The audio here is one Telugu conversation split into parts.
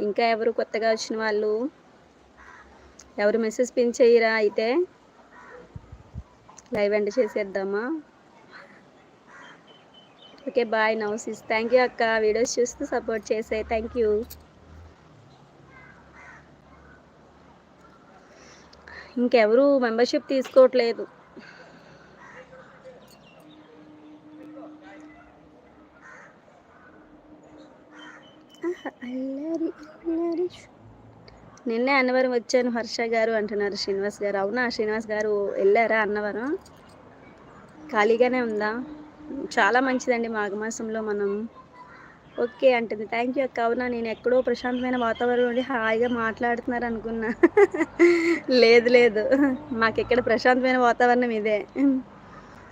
ఇంకా ఎవరు కొత్తగా వచ్చిన వాళ్ళు? ఎవరు మెసేజ్ పిన్ చేయరా అయితే? లైవ్ ఎండ్ చేసేద్దామా? ఓకే బాయ్ నౌసిస్. థ్యాంక్ యూ అక్క. వీడియోస్ చూస్తూ సపోర్ట్ చేసే. Thank you. ఇంకెవరు మెంబర్షిప్ తీసుకోవట్లేదు. అల్లరి అల్లరి. నిన్నే అన్నవరం వచ్చాను హర్ష గారు అంటున్నారు శ్రీనివాస్ గారు. అవునా? శ్రీనివాస్ గారు వెళ్ళారా అన్నవరం? ఖాళీగానే ఉందా? చాలా మంచిదండి మాఘమాసంలో మనం. ఓకే అంటుంది. థ్యాంక్ యూ అక్క. అవునా? నేను ఎక్కడో ప్రశాంతమైన వాతావరణం నుండి హాయిగా మాట్లాడుతున్నారు అనుకున్నా. లేదు లేదు. మాకు ఇక్కడ ప్రశాంతమైన వాతావరణం ఇదే.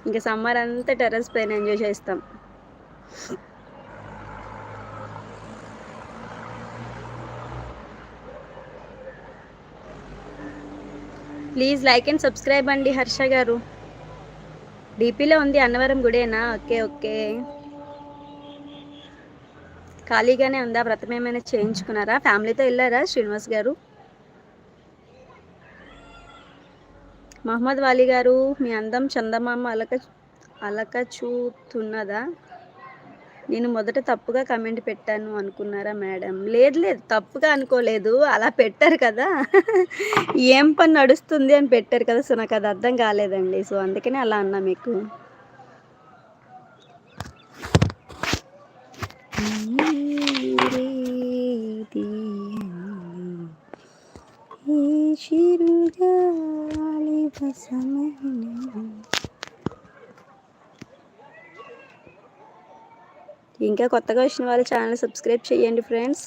ఇంకా సమ్మర్ అంతా టెర్రస్ పైన ఎంజాయ్ చేస్తాం. ప్లీజ్ లైక్ అండ్ సబ్స్క్రైబ్ అండి హర్ష గారు. డీపీలో ఉంది అన్నవరం గుడేనా? Okay okay. ఖాళీగానే ఉందా? వ్రతం ఏమైనా చేయించుకున్నారా? ఫ్యామిలీతో వెళ్ళారా శ్రీనివాస్ గారు? మహమ్మద్ వాలి గారు మీ అందం చందమామ అలక అలక చూతున్నదా నేను మొదట తప్పుగా కమెంట్ పెట్టాను అనుకున్నారా మేడం? లేదు లేదు. తప్పుగా అనుకోలేదు. అలా పెట్టారు కదా. ఏం పని నడుస్తుంది అని పెట్టారు కదా. సో నాకు అది అర్థం కాలేదండి. సో అందుకనే అలా అన్నా మీకు. చిరుగాలి ఇంకా కొత్తగా వచ్చిన వాళ్ళ ఛానల్ సబ్స్క్రైబ్ చేయండి ఫ్రెండ్స్.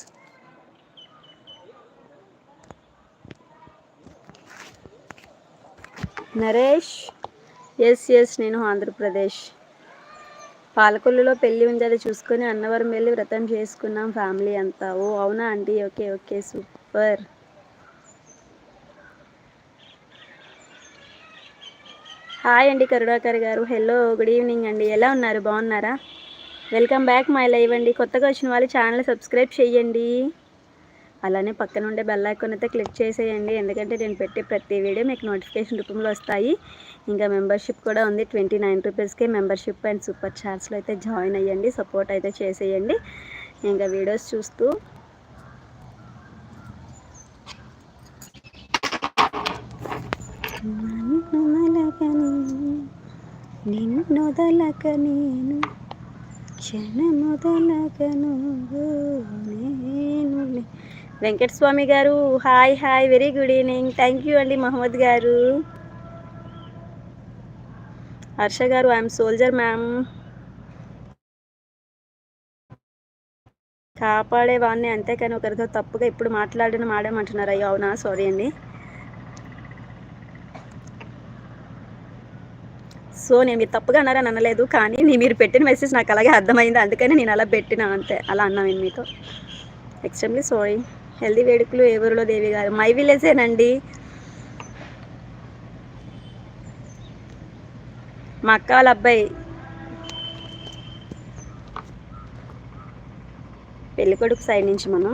నరేష్. ఎస్ ఎస్ నేను ఆంధ్రప్రదేశ్. పాలకొల్లులో పెళ్ళి ఉంది అది చూసుకొని అన్నవరం వెళ్ళి వ్రతం చేసుకున్నాం ఫ్యామిలీ అంతా. ఓ అవునా అండి ఓకే ఓకే సూపర్. హాయ్ అండి కరుణాకర్ గారు. హలో గుడ్ ఈవినింగ్ అండి. ఎలా ఉన్నారు? బాగున్నారా? వెల్కమ్ బ్యాక్ మై లైవ్ అండి. కొత్తగా వచ్చిన వాళ్ళు ఛానల్ సబ్స్క్రైబ్ చేయండి అలానే పక్కన ఉండే బెల్ ఐకాన్ అయితే క్లిక్ చేసేయండి. ఎందుకంటే నేను పెట్టే ప్రతి వీడియో మీకు నోటిఫికేషన్ రూపంలో వస్తాయి. ఇంకా మెంబర్షిప్ కూడా ఉంది. ట్వంటీ నైన్ రూపీస్కే మెంబర్షిప్ అండ్ సూపర్ చార్ట్స్లో అయితే జాయిన్ అయ్యండి. సపోర్ట్ అయితే చేసేయండి. ఇంకా వీడియోస్ చూస్తూ నిన్నొదలక నేను. క్షణముదలగను నేను Venkataswamy garu hi hi very good evening. Thank you అండి మహమ్మద్ గారు. హర్ష గారు ఐఎమ్ సోల్జర్ మ్యామ్. కాపాడేవాడిని అంతేకాని ఒకరితో తప్పుగా ఇప్పుడు మాట్లాడిన మాడేమంటున్నారు. అయ్యో అవునా? సారీ అండి. సో నేను మీరు తప్పుగా అన్నారని అనలేదు కానీ నీ మీరు పెట్టిన మెసేజ్ నాకు అలాగే అర్థమైంది. అందుకని నేను అలా పెట్టిన అంతే. అలా అన్నా నేను మీతో. ఎక్స్ట్రీమ్లీ సారీ హెల్దీ వేడుకలు ఏ ఊరిలో దేవి గారు? మై విలేజేనండి మా అక్క వాళ్ళ అబ్బాయి. పెళ్ళికొడుకు సైడ్ నుంచి మనం.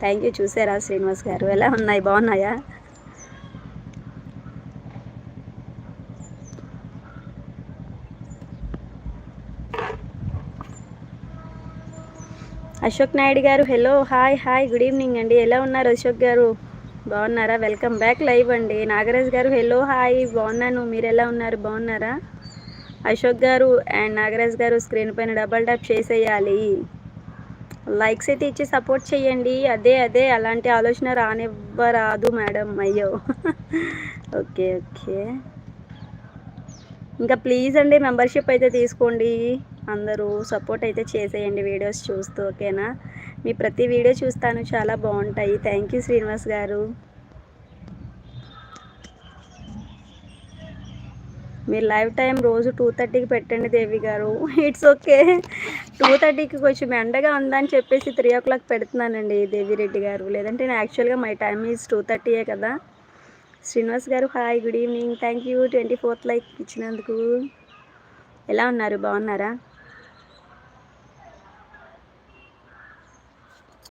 థ్యాంక్ యూ చూసారా శ్రీనివాస్ గారు? ఎలా ఉన్నాయి? బాగున్నాయా? Ashok Naidu garu hello hi hi good evening అండి. ఎలా ఉన్నారు అశోక్ గారు? బాగున్నారా? వెల్కమ్ బ్యాక్ లైవ్ అండి. నాగరాజ్ గారు హలో హాయ్ బాగున్నాను. మీరు ఎలా ఉన్నారు? బాగున్నారా? అశోక్ గారు అండ్ నాగరాజ్ గారు స్క్రీన్ పైన డబల్ ట్యాప్ చేసేయాలి. లైక్స్ అయితే ఇచ్చి సపోర్ట్ చేయండి. అదే అదే అలాంటి ఆలోచన రానివ్వరాదు మేడం. అయ్యో. Okay okay. ఇంకా ప్లీజ్ అండి మెంబర్షిప్ అయితే తీసుకోండి. అందరూ సపోర్ట్ అయితే చేసేయండి వీడియోస్ చూస్తూ ఓకేనా? మీ ప్రతి వీడియో చూస్తాను చాలా బాగుంటాయి. థ్యాంక్ యూ శ్రీనివాస్ గారు. మీరు లైవ్ టైం రోజు టూ థర్టీకి పెట్టండి దేవి గారు. It's okay. టూ థర్టీకి కొంచెం ఎండగా ఉందని చెప్పేసి త్రీ ఓ క్లాక్ పెడుతున్నానండి దేవిరెడ్డి గారు. లేదంటే నేను యాక్చువల్గా మై టైం ఈజ్ టూ థర్టీయే కదా. Srinivas garu hi good evening. Thank you. Twenty fourth like ఇచ్చినందుకు. ఎలా ఉన్నారు? బాగున్నారా?